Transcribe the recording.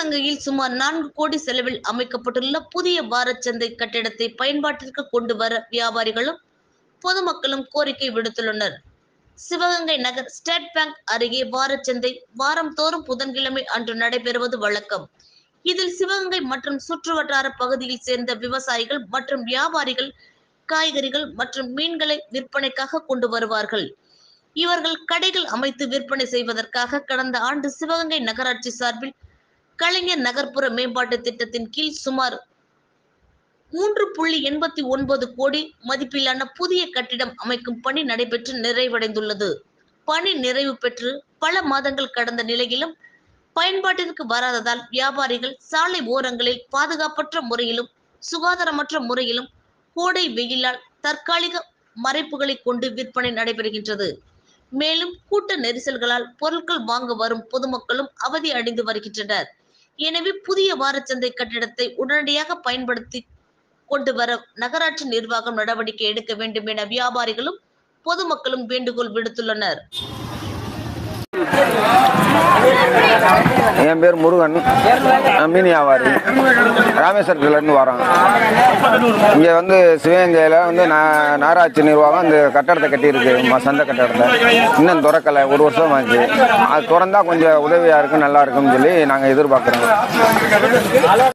சிவகங்கையில் சுமார் நான்கு கோடி செலவில் அமைக்கப்பட்டுள்ள புதிய வாரச்சந்தை கட்டிடத்தை பயன்பாட்டிற்கு கொண்டு வர வியாபாரிகளும் பொதுமக்களும் கோரிக்கை விடுத்துள்ளனர். சிவகங்கை நகர் ஸ்டேட் பேங்க் அருகே வாரச்சந்தை வாரம் தோறும் புதன்கிழமை அன்று நடைபெறுவது வழக்கம். இதில் சிவகங்கை மற்றும் சுற்றுவட்டார பகுதியில் சேர்ந்த விவசாயிகள் மற்றும் வியாபாரிகள் காய்கறிகள் மற்றும் மீன்களை விற்பனைக்காக கொண்டு வருவார்கள். இவர்கள் கடைகள் அமைத்து விற்பனை செய்வதற்காக கடந்த ஆண்டு சிவகங்கை நகராட்சி சார்பில் கலைஞர் நகர்ப்புற மேம்பாட்டு திட்டத்தின் கீழ் சுமார் மூன்று புள்ளி எண்பத்தி ஒன்பது கோடி மதிப்பிலான புதிய கட்டிடம் அமைக்கும் பணி நடைபெற்று நிறைவடைந்துள்ளது. பணி நிறைவு பெற்று பல மாதங்கள் கடந்த நிலையிலும் பயன்பாட்டிற்கு வராததால் வியாபாரிகள் சாலை ஓரங்களில் பாதுகாப்பற்ற முறையிலும் சுகாதாரமற்ற முறையிலும் கோடை வெயிலால் தற்காலிக மறைப்புகளை கொண்டு விற்பனை நடைபெறுகின்றது. மேலும் கூட்ட நெரிசல்களால் பொருட்கள் வாங்க வரும் பொதுமக்களும் அவதி அடைந்து வருகின்றனர். எனவே புதிய வாரச்சந்தை கட்டிடத்தை உடனடியாக பயன்படுத்தி கொண்டு வர நகராட்சி நிர்வாகம் நடவடிக்கை எடுக்க வேண்டும் என வியாபாரிகளும் பொதுமக்களும் வேண்டுகோள் விடுத்துள்ளனர். என் பேர் முருகன். மீன் வியாபாரி. ராமேஸ்வரத்துலேருந்து வரோம் இங்கே வந்து சிவகங்கையில் வந்து நாராட்சி நிர்வாகம் இந்த கட்டடத்தை கட்டியிருக்கு ம- சந்தை கட்டடத்தை. இன்னும் திறக்கலை ஒரு வருஷம் ஆச்சு. அது திறந்தா கொஞ்சம் உதவியாக இருக்கும் நல்லா இருக்கும்னு சொல்லி நாங்கள் எதிர்பார்க்குறோம்.